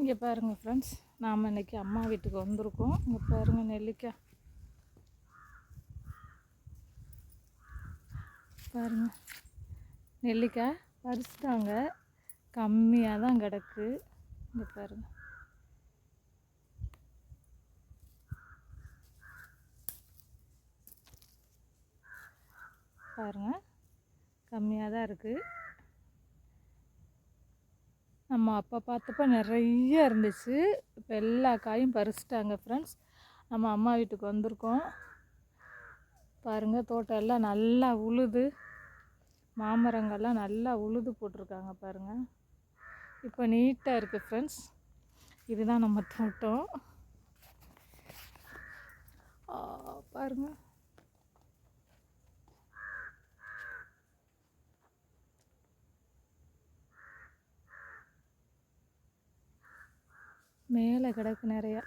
இங்கே பாருங்கள் ஃப்ரெண்ட்ஸ் நாம் இன்னைக்கு அம்மா வீட்டுக்கு வந்திருக்கோம். இங்கே பாருங்கள் நெல்லிக்காய். பாருங்கள் நெல்லிக்காய் பறிச்சிட்டாங்க. கம்மியாக தான் கிடக்கு. இங்கே பாருங்கள் பாருங்கள் கம்மியாக தான் இருக்குது நம்ம அப்போ பார்த்தப்ப நிறைய இருந்துச்சு. இப்போ எல்லா காயும் பறிச்சிட்டாங்க ஃப்ரெண்ட்ஸ் நம்ம அம்மா வீட்டுக்கு வந்திருக்கோம். பாருங்கள் தோட்டம் எல்லாம் நல்லா உழுது. மாமரங்கள்லாம் நல்லா உழுது போட்டிருக்காங்க பாருங்கள் இப்போ நீட்டாக இருக்குது ஃப்ரெண்ட்ஸ் இதுதான் நம்ம தோட்டம். பாருங்கள் மேலே கிடக்கு நிறையா.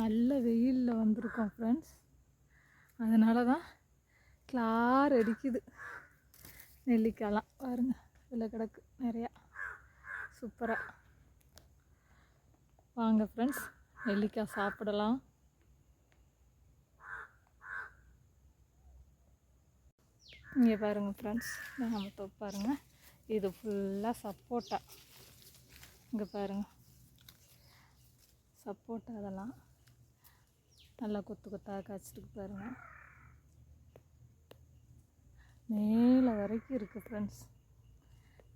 நல்ல வெயிலில் வந்திருக்கோம் ஃப்ரெண்ட்ஸ் அதனால தான் கிளார் அடிக்குது. நெல்லிக்காயெலாம் பாருங்க இதில் கிடக்கு நிறையா. சூப்பராக வாங்க ஃப்ரெண்ட்ஸ் நெல்லிக்காய் சாப்பிடலாம். இங்கே பாருங்கள் ஃப்ரெண்ட்ஸ் நம்ம தொப்பு பாருங்க. இது ஃபுல்லாக சப்போட்டா. இங்கே பாருங்கள் சப்போட்டா அதெல்லாம் நல்லா கொத்து கொத்தாக காய்ச்சிருக்கு பாருங்கள் மேலே வரைக்கும் இருக்குது ஃப்ரெண்ட்ஸ்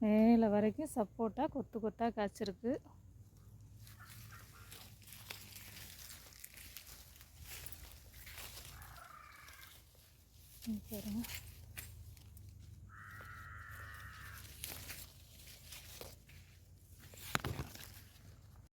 மேலே வரைக்கும் சப்போட்டா கொத்து கொத்தாக காய்ச்சிருக்கு. பாருங்கள்